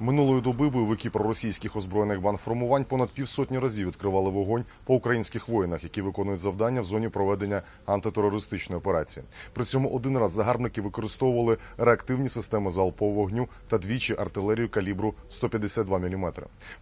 Минулої доби бойовики проросійських озброєних бандформувань понад півсотні разів відкривали вогонь по українських воїнах, які виконують завдання в зоні проведення антитерористичної операції. При цьому один раз загарбники використовували реактивні системи залпового вогню та двічі артилерію калібру 152 мм.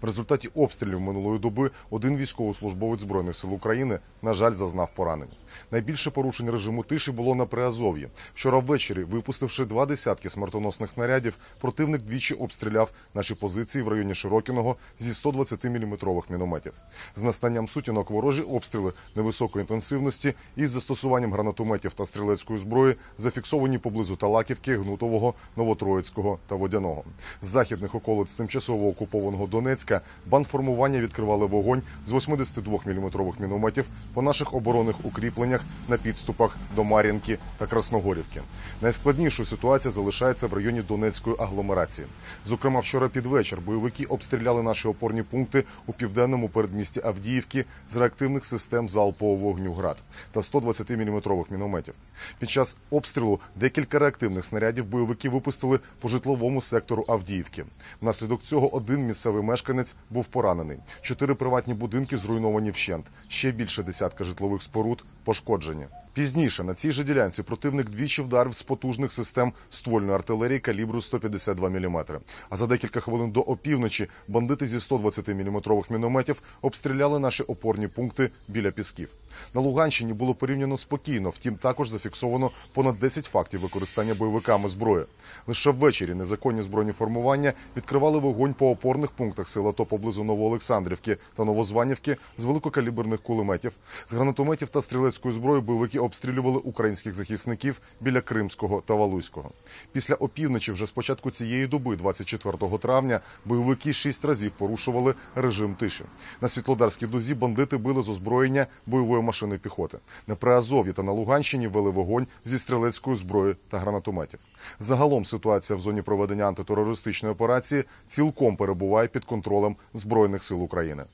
В результаті обстрілів минулої доби один військовослужбовець збройних сил України, на жаль, зазнав поранень. Найбільше порушень режиму тиші було на Приазов'ї. Вчора ввечері, випустивши два десятки смертоносних снарядів, противник двічі обстріляв наші позиції в районі Широкіного зі 120-мм мінометів. З настанням сутінок ворожі обстріли невисокої інтенсивності із застосуванням гранатометів та стрілецької зброї зафіксовані поблизу Талаківки, Гнутового, Новотроїцького та Водяного. З західних околиць тимчасово окупованого Донецька бандформування відкривали вогонь з 82-мм мінометів по наших оборонних укріпленнях на підступах до Мар'їнки та Красногорівки. Найскладнішою ситуація залишається в районі Донецької агломерації. Зокрема, вчора під вечір бойовики обстріляли наші опорні пункти у південному передмісті Авдіївки з реактивних систем залпового вогню ГРАД та 120-мм мінометів. Під час обстрілу декілька реактивних снарядів бойовики випустили по житловому сектору Авдіївки. Внаслідок цього один місцевий мешканець був поранений. Чотири приватні будинки зруйновані вщент. Ще більше десятка житлових споруд пошкоджені. Пізніше на цій же ділянці противник двічі вдарив з потужних систем ствольної артилерії калібру 152 мм. А за декілька хвилин до опівночі бандити зі 120-мм мінометів обстріляли наші опорні пункти біля пісків. На Луганщині було порівняно спокійно, втім також зафіксовано понад 10 фактів використання бойовиками зброї. Лише ввечері незаконні збройні формування відкривали вогонь по опорних пунктах сил АТО поблизу Новоолександрівки та Новозванівки з великокаліберних кулеметів. З гранатометів та стрілецької зброї бойовики обстрілювали українських захисників біля Кримського та Валуйського. Після опівночі, вже з початку цієї доби, 24 травня, бойовики шість разів порушували режим тиші. На Світлодарській дузі бандити били з озброєння бойової машини піхоти. На Приазов'ї та на Луганщині вели вогонь зі стрілецької зброї та гранатометів. Загалом ситуація в зоні проведення антитерористичної операції цілком перебуває під контролем збройних сил України.